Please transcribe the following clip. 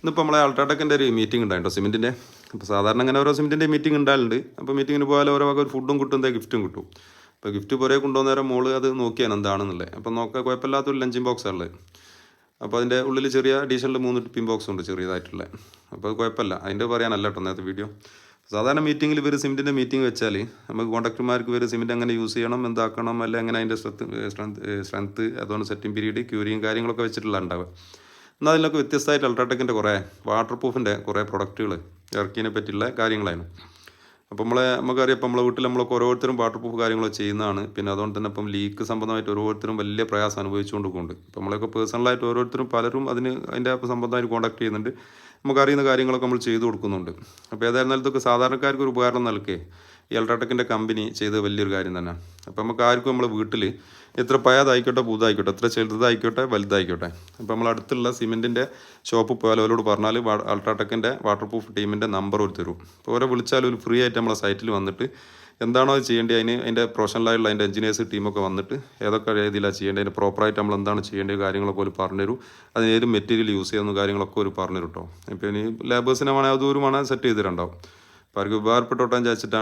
ഇന്നിപ്പോൾ നമ്മളെ അൾട്രാടെക്കിന്റെ ഒരു മീറ്റിംഗ് ഉണ്ടായിട്ടോ സിമെന്റിന്റെ അപ്പോൾ സാധാരണ അങ്ങനെ ഓരോ സിമെന്റിന്റെ മീറ്റിംഗ് ഉണ്ടാകലുണ്ട് അപ്പോൾ മീറ്റിങ്ങിന് പോയാൽ ഓരോ ഒരു ഫുഡും കിട്ടും എന്താ ഗിഫ്റ്റും കിട്ടും. അപ്പോൾ ഗിഫ്റ്റ് പുറേ കൊണ്ടുവന്നേരം മോൾ അത് നോക്കിയാണ് എന്താണെന്നുള്ളത്. അപ്പോൾ നോക്കാൻ കുഴപ്പമില്ലാത്തൊരു ലഞ്ചിങ് ബോക്സാണ് അപ്പോൾ അതിന്റെ ഉള്ളിൽ ചെറിയ അഡീഷണൽ മൂന്ന് ടിപ്പിംഗ് ബോക്സ് ഉണ്ട് ചെറിയതായിട്ടുള്ള. അപ്പോൾ അത് കുഴപ്പമില്ല. അതിന്റെ പറയാനല്ല കേട്ടോ നേരത്തെ വീഡിയോ സാധാരണ മീറ്റിങ്ങിൽ ഇവർ സിമെന്റിന്റെ മീറ്റിംഗ് വെച്ചാൽ നമുക്ക് കോൺട്രാക്ടർമാർക്ക് ഇവർ സിമെന്റ് എങ്ങനെ യൂസ് ചെയ്യണം എന്താക്കണം അല്ലെങ്കിൽ എങ്ങനെ അതിന്റെ സ്ട്രെങ്ത് സ്ട്രെങ്ത് അതുകൊണ്ട് സെറ്റിംഗ് പീരീഡ് ക്യൂരിയും കാര്യങ്ങളൊക്കെ വെച്ചിട്ടുള്ള ഉണ്ടാവുക. എന്നാൽ അതിലൊക്കെ വ്യത്യസ്തമായിട്ട് അൾട്രാടെക്കിന്റെ കുറേ വാട്ടർ പ്രൂഫിന്റെ കുറേ പ്രൊഡക്റ്റുകൾ ഇറക്കിയതിനെ പറ്റിയുള്ള കാര്യങ്ങളാണ് അപ്പോൾ നമ്മളെ നമുക്കറിയാം ഇപ്പം നമ്മളെ വീട്ടിൽ നമ്മളൊക്കെ ഓരോരുത്തരും വാട്ടർ പ്രൂഫ് കാര്യങ്ങൾ ചെയ്യുന്നതാണ്. പിന്നെ അതുകൊണ്ട് തന്നെ ഇപ്പം ലീക്ക് സംബന്ധമായിട്ട് ഓരോരുത്തരും വലിയ പ്രയാസം അനുഭവിച്ചുകൊണ്ട് പോകുന്നുണ്ട് ഇപ്പം നമ്മളൊക്കെ പേഴ്സണലായിട്ട് ഓരോരുത്തരും പലരും അതിന് അതിന്റെ സംബന്ധമായിട്ട് കോൺടാക്ട് ചെയ്യുന്നുണ്ട്. നമുക്കറിയുന്ന കാര്യങ്ങളൊക്കെ നമ്മൾ ചെയ്തു കൊടുക്കുന്നുണ്ട്. അപ്പോൾ ഏതായിരുന്നാലും ഇതൊക്കെ സാധാരണക്കാർക്ക് ഒരു ഉപകാരം നൽകേ ഈ അൾട്രാടെക്കിന്റെ കമ്പനി ചെയ്ത വലിയൊരു കാര്യം തന്നെ. അപ്പോൾ നമുക്ക് ആർക്കും നമ്മൾ വീട്ടിൽ എത്ര പയതായിക്കോട്ടെ പുതുതായിക്കോട്ടെ എത്ര ചെറുതായിക്കോട്ടെ വലുതായിക്കോട്ടെ. അപ്പോൾ നമ്മൾ അടുത്തുള്ള സിമെന്റിന്റെ ഷോപ്പ് പോയാൽ അവരോട് പറഞ്ഞാൽ അൾട്രാടെക്കിന്റെ വാട്ടർ പ്രൂഫ് ടീമിന്റെ നമ്പർ ഒരു തരും. അപ്പോൾ ഓരോ വിളിച്ചാൽ ഒരു ഫ്രീ ആയിട്ട് നമ്മളെ സൈറ്റിൽ വന്നിട്ട് എന്താണോ അത് ചെയ്യേണ്ടത് അതിന് അതിന്റെ പ്രൊഫഷണലായിട്ടുള്ള അതിന്റെ എഞ്ചിനീയേഴ്സ് ടീമൊക്കെ വന്നിട്ട് ഏതൊക്കെ രീതിയിലാണ് ചെയ്യേണ്ടത് അതിന്റെ പ്രോപ്പറായിട്ട് നമ്മൾ എന്താണ് ചെയ്യേണ്ടത് കാര്യങ്ങളൊക്കെ ഒരു പറഞ്ഞുതരും. അതിന് ഏത് മെറ്റീരിയൽ യൂസ് ചെയ്യുന്ന കാര്യങ്ങളൊക്കെ ഒരു പറഞ്ഞുതരും കേട്ടോ ഇപ്പോൾ ഇനി ലേബേഴ്സിനെ വേണമെങ്കിൽ അതൊരു വേണമെങ്കിൽ സെറ്റ് ചെയ്തിട്ടുണ്ടാവും അപ്പോൾ അവർക്ക് ഉപകാരപ്പെട്ടോട്ടാൻ